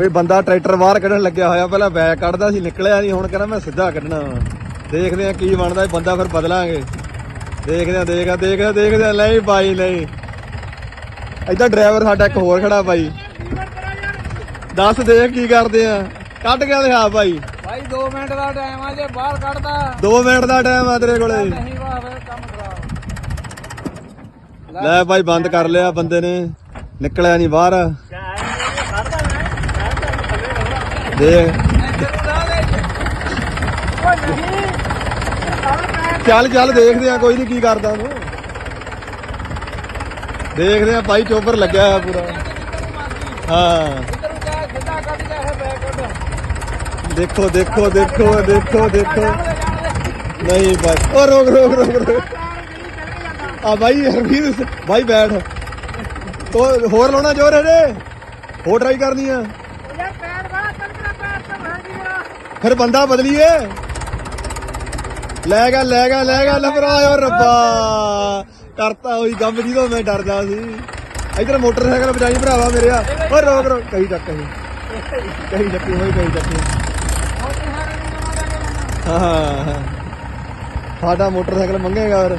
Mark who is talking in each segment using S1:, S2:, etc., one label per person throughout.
S1: ਬਈ ਬੰਦਾ ਟਰੈਕਟਰ ਬਾਹਰ ਕੱਢਣ ਲੱਗਿਆ ਹੋਇਆ ਪਹਿਲਾਂ ਬੈਕ ਕੱਢਦਾ ਸੀ ਨਿਕਲਿਆ ਨਹੀਂ ਹੁਣ ਕਹਿੰਦਾ ਮੈਂ ਸਿੱਧਾ ਕੱਢਣਾ ਵਾ। ਦੇਖਦੇ ਆ ਕੀ ਬਣਦਾ ਇਹ ਬੰਦਾ ਫਿਰ ਬਦਲਾਂਗੇ। ਦੇਖਦੇ ਆ ਦੇਖਦੇ ਆ ਦੇਖਦੇ ਆ ਦੇਖਦੇ ਆ ਨਹੀਂ ਬਾਈ ਨਹੀਂ। ਇੱਧਰ ਡਰਾਈਵਰ ਸਾਡਾ ਇੱਕ ਹੋਰ ਖੜਾ ਬਾਈ। ਦੱਸ ਦੇਖ ਕੀ ਕਰਦੇ ਆ। ਕੱਢ ਕੇ ਦਿਖਾ ਬਾਈ।
S2: ਭਾਈ 2 ਮਿੰਟ ਦਾ ਟਾਈਮ ਆ ਜੇ ਬਾਹਰ ਕੱਢਦਾ।
S1: 2 ਮਿੰਟ ਦਾ ਟਾਈਮ ਆ ਤੇਰੇ ਕੋਲੇ।
S2: ਨਹੀਂ ਫਿਰ ਕੰਮ ਖਰਾਬ।
S1: ਲੈ ਬਾਈ ਬੰਦ ਕਰ ਲਿਆ ਬੰਦੇ ਨੇ। ਨਿਕਲਿਆ ਨਹੀਂ ਬਾਹਰ। ਦੇਖ ਚੱਲ ਚੱਲ ਦੇਖਦੇ ਆ, ਕੋਈ ਨਹੀਂ ਕੀ ਕਰਦਾ ਉਹਨੂੰ। ਦੇਖਦੇ ਆ, ਭਾਈ ਚੋਬਰ ਲੱਗਿਆ ਹੋਇਆ ਪੂਰਾ। ਹਾਂ। ਦੇਖੋ ਦੇਖੋ ਦੇਖੋ ਦੇਖੋ ਦੇਖੋ। ਨਹੀਂ ਬਾਈ ਉਹ ਰੋਕ ਰੋਕ ਰੋਕ ਰੋਕ। ਆ ਬਾਈ ਹਰਵੀਰ ਬਾਈ ਬੈਠ। ਤੋ ਹੋਰ ਲਾਉਣਾ ਜੋਰ ਇਹਦੇ? ਹੋਰ ਟਰਾਈ ਕਰਨੀ ਆ
S2: ਯਾਰ ਪੈਰ ਵਾਲਾ ਕੰਦਰਾ ਪੈਰ ਤੇ ਭਰ ਗਿਆ
S1: ਫਿਰ ਬੰਦਾ ਬਦਲੀਏ। ਲੈ ਗਿਆ ਲੈ ਗਿਆ ਲੈ ਗਿਆ ਲਫਰਾਇਓ ਰੱਬਾ। ਕਰਤਾ ਹੋਈ ਗੰਮ ਜਿਹਦੋਂ ਮੈਂ ਡਰਦਾ ਸੀ। ਇਧਰ ਮੋਟਰਸਾਈਕਲ ਬਚਾਈ ਭਰਾਵਾ ਮੇਰਿਆ ਓ ਰੋਕ ਰੋਕ ਕਹੀ ਚੱਕ ਕਹੀ ਕਹੀ ਚੱਕੀ ਹੋਈ ਕਹੀ ਚੱਕੀ ਹਾਂ ਸਾਡਾ ਮੋਟਰਸਾਈਕਲ ਮੰਗੇਗਾ ਫਿਰ।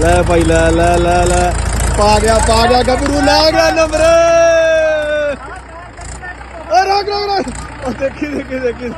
S1: ਲੈ ਭਾਈ, ਲੈ ਲੈ ਲੈ ਲੈ। ਪਾ ਗਿਆ ਪਾ ਗਿਆ, ਗੱਭਰੂ, ਲੈ ਗਿਆ ਨੰਬਰ ਉਹ ਦੇਖੀ ਦੇਖੀ ਦੇਖੀ।